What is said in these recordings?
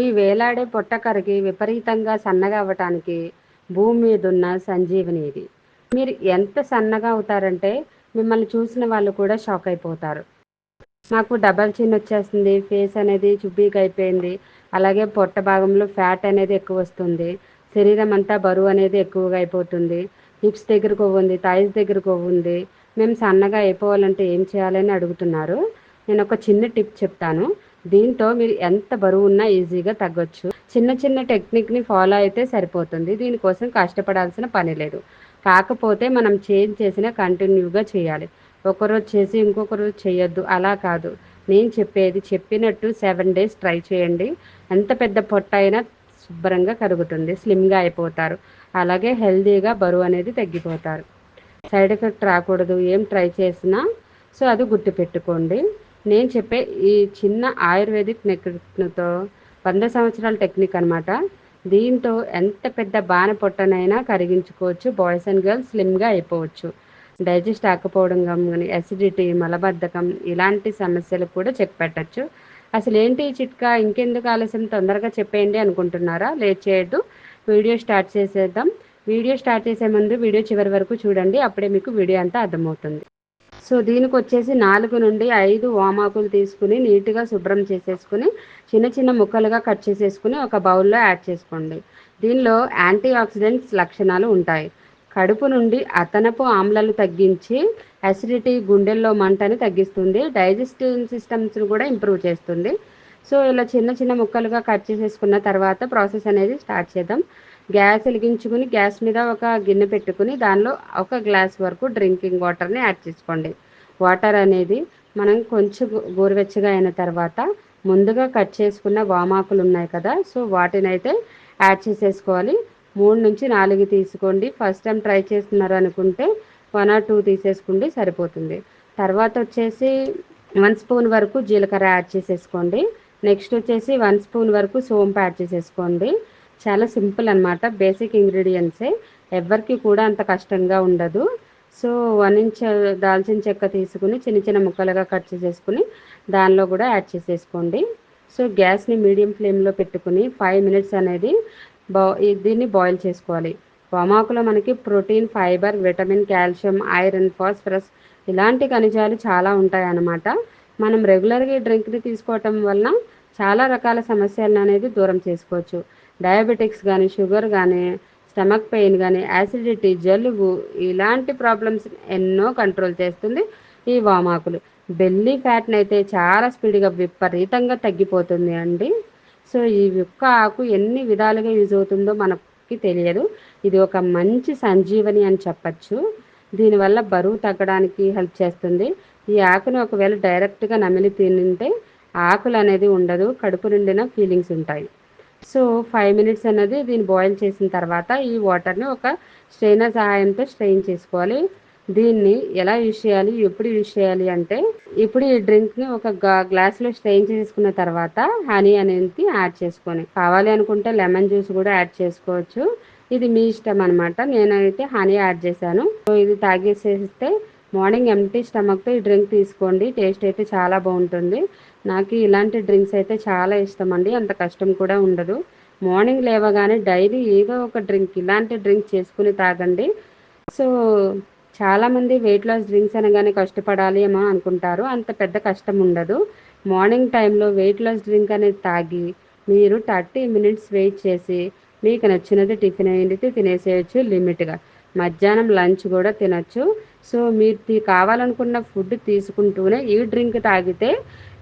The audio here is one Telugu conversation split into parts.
మీ వేలాడే పొట్టకరికి విపరీతంగా సన్నగా అవ్వటానికి భూమి మీద ఉన్న సంజీవని ఇది. మీరు ఎంత సన్నగా అవుతారంటే మిమ్మల్ని చూసిన వాళ్ళు కూడా షాక్ అయిపోతారు. నాకు డబల్ చిన్ వచ్చేస్తుంది ఫేస్ అనేది చుబ్బీగా అయిపోయింది అలాగే పొట్ట భాగంలో ఫ్యాట్ అనేది ఎక్కువ వస్తుంది శరీరం అంతా బరువు అనేది ఎక్కువగా అయిపోతుంది హిప్స్ దగ్గర కొవ్వు ఉంది థైస్ దగ్గర కొవ్వు ఉంది మేము సన్నగా అయిపోవాలంటే ఏం చేయాలని అడుగుతున్నారు. నేను ఒక చిన్న టిప్ చెప్తాను. దీంతో మీరు ఎంత బరువు ఉన్నా ఈజీగా తగ్గొచ్చు. చిన్న చిన్న టెక్నిక్ని ఫాలో అయితే సరిపోతుంది. దీనికోసం కష్టపడాల్సిన పని లేదు. కాకపోతే మనం చేంజ్ చేసిన కంటిన్యూగా చేయాలి. ఒకరోజు చేసి ఇంకొక రోజు చేయొద్దు. అలా కాదు. నేను చెప్పేది చెప్పినట్టు సెవెన్ డేస్ ట్రై చేయండి. ఎంత పెద్ద పొట్ట అయినా శుభ్రంగా కరుగుతుంది. స్లిమ్గా అయిపోతారు. అలాగే హెల్తీగా బరువు అనేది తగ్గిపోతారు. సైడ్ ఎఫెక్ట్ రాకూడదు. ఏం ట్రై చేసినా సో అది గుర్తుపెట్టుకోండి. నేను చెప్పే ఈ చిన్న ఆయుర్వేదిక్ టెక్నిక్తో వంద సంవత్సరాల టెక్నిక్ అనమాట దీంతో ఎంత పెద్ద బాణ పొట్టనైనా కరిగించుకోవచ్చు. బాయ్స్ అండ్ గర్ల్స్ స్లిమ్గా అయిపోవచ్చు. డైజెస్ట్ ఆకపోవడం కానీ అసిడిటీ మలబద్ధకం ఇలాంటి సమస్యలు కూడా చెక్ పెట్టచ్చు అసలు ఏంటి ఈ చిట్కా? ఇంకెందుకు ఆలస్యం? తొందరగా చెప్పేయండి అనుకుంటున్నారా? లేట్ చేయొద్దు. వీడియో స్టార్ట్ చేసేద్దాం. వీడియో స్టార్ట్ చేసే ముందు వీడియో చివరి వరకు చూడండి. అప్పుడే మీకు వీడియో అంతా అర్థమవుతుంది. సో దీనికి వచ్చేసి నాలుగు నుండి ఐదు వామాకులు తీసుకుని నీట్గా శుభ్రం చేసేసుకుని చిన్న చిన్న ముక్కలుగా కట్ చేసేసుకుని ఒక బౌల్లో యాడ్ చేసుకోండి. దీనిలో యాంటీ ఆక్సిడెంట్స్ లక్షణాలు ఉంటాయి. కడుపు నుండి అతనపు ఆమ్లాలు తగ్గించి అసిడిటీ గుండెల్లో మంటని తగ్గిస్తుంది. డైజెస్టివ్ సిస్టమ్స్ను కూడా ఇంప్రూవ్ చేస్తుంది. సో ఇలా చిన్న చిన్న ముక్కలుగా కట్ చేసేసుకున్న తర్వాత ప్రాసెస్ అనేది స్టార్ట్ చేద్దాం. గ్యాస్ వెలిగించుకుని గ్యాస్ మీద ఒక గిన్నె పెట్టుకుని దానిలో ఒక గ్లాస్ వరకు డ్రింకింగ్ వాటర్ని యాడ్ చేసుకోండి. వాటర్ అనేది మనం కొంచెం గోరువెచ్చగా అయిన తర్వాత ముందుగా కట్ చేసుకున్న వామాకులు ఉన్నాయి కదా సో వాటిని అయితే యాడ్ చేసేసుకోవాలి. మూడు నుంచి నాలుగు తీసుకోండి. ఫస్ట్ టైం ట్రై చేస్తున్నారు అనుకుంటే వన్ ఆర్ టూ తీసేసుకోండి సరిపోతుంది. తర్వాత వచ్చేసి వన్ స్పూన్ వరకు జీలకర్ర యాడ్ చేసేసుకోండి. నెక్స్ట్ వచ్చేసి వన్ స్పూన్ వరకు సోంపు యాడ్ చేసేసుకోండి. చాలా సింపుల్ అనమాట బేసిక్ ఇంగ్రీడియంట్సే. ఎవరికి కూడా అంత కష్టంగా ఉండదు. సో వన్ ఇంచ్ దాల్చిన చెక్క తీసుకుని చిన్న చిన్న ముక్కలుగా కట్ చేసేసుకుని దానిలో కూడా యాడ్ చేసేసుకోండి. సో గ్యాస్ని మీడియం ఫ్లేమ్లో పెట్టుకుని ఫైవ్ మినిట్స్ అనేది బా దీన్ని బాయిల్ చేసుకోవాలి. వామాకులో మనకి protein fibre vitamin calcium iron phosphorus ఇలాంటి ఖనిజాలు చాలా ఉంటాయన్నమాట. మనం రెగ్యులర్గా ఈ డ్రింక్ని తీసుకోవటం వలన చాలా రకాల సమస్యలను అనేది దూరం చేసుకోవచ్చు. డయాబెటిక్స్ కానీ షుగర్ కానీ స్టమక్ పెయిన్ కానీ యాసిడిటీ జలుబు ఇలాంటి ప్రాబ్లమ్స్ ఎన్నో కంట్రోల్ చేస్తుంది ఈ వామాకులు బెల్లీ ఫ్యాట్ని అయితే చాలా స్పీడ్గా విపరీతంగా తగ్గిపోతుంది అండి. సో ఈ యొక్క ఆకు ఎన్ని విధాలుగా యూజ్ అవుతుందో మనకి తెలియదు. ఇది ఒక మంచి సంజీవని అని చెప్పచ్చు. దీనివల్ల బరువు తగ్గడానికి హెల్ప్ చేస్తుంది. ఈ ఆకును ఒకవేళ డైరెక్ట్గా నమిలి తింటే ఆకులు అనేది ఉండదు కడుపు నిండిన ఫీలింగ్స్ ఉంటాయి. సో ఫైవ్ మినిట్స్ అనేది దీన్ని బాయిల్ చేసిన తర్వాత ఈ వాటర్ని ఒక స్ట్రెయినర్ సహాయంతో స్ట్రెయిన్ చేసుకోవాలి. దీన్ని ఎలా యూజ్ చేయాలి ఎప్పుడు యూజ్ చేయాలి అంటే ఇప్పుడు ఈ డ్రింక్ని ఒక గ్లాస్లో స్ట్రెయిన్ చేసుకున్న తర్వాత హనీ అనేది యాడ్ చేసుకొని కావాలి అనుకుంటే లెమన్ జ్యూస్ కూడా యాడ్ చేసుకోవచ్చు. ఇది మీ ఇష్టం అనమాట నేనైతే హనీ యాడ్ చేశాను. సో ఇది తాగేసేస్తే మార్నింగ్ ఎంటీ స్టమక్తో ఈ డ్రింక్ తీసుకోండి. టేస్ట్ అయితే చాలా బాగుంటుంది. నాకు ఇలాంటి డ్రింక్స్ అయితే చాలా ఇష్టం అండి అంత కష్టం కూడా ఉండదు. మార్నింగ్ లేవగానే డైలీ ఏదో ఒక డ్రింక్ ఇలాంటి డ్రింక్ చేసుకుని తాగండి. సో చాలామంది వెయిట్ లాస్ డ్రింక్స్ అనగానే కష్టపడాలి ఏమో అనుకుంటారు. అంత పెద్ద కష్టం ఉండదు. మార్నింగ్ టైంలో వెయిట్ లాస్ డ్రింక్ అనేది తాగి మీరు థర్టీ మినిట్స్ వెయిట్ చేసి మీకు నచ్చినది టిఫిన్ అయ్యింది తినేసేయచ్చు లిమిట్గా. మధ్యాహ్నం లంచ్ కూడా తినచ్చు. సో మీరు కావాలనుకున్న ఫుడ్ తీసుకుంటూనే ఈ డ్రింక్ తాగితే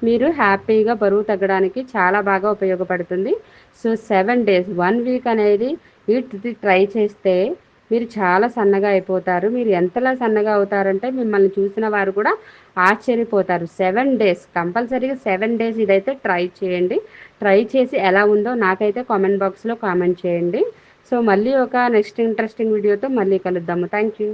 మీరు హ్యాపీగా బరువు తగ్గడానికి చాలా బాగా ఉపయోగపడుతుంది. So seven days one week అనేది వీటి ట్రై చేస్తే మీరు చాలా సన్నగా అయిపోతారు. మీరు ఎంతలా సన్నగా అవుతారంటే మిమ్మల్ని చూసిన వారు కూడా ఆశ్చర్యపోతారు. సెవెన్ డేస్ కంపల్సరీగా సెవెన్ డేస్ ఇదైతే ట్రై చేయండి. ట్రై చేసి ఎలా ఉందో నాకైతే కామెంట్ బాక్స్లో కామెంట్ చేయండి. సో మళ్ళీ ఒక నెక్స్ట్ ఇంట్రెస్టింగ్ వీడియోతో మళ్ళీ కలుద్దాము. Thank you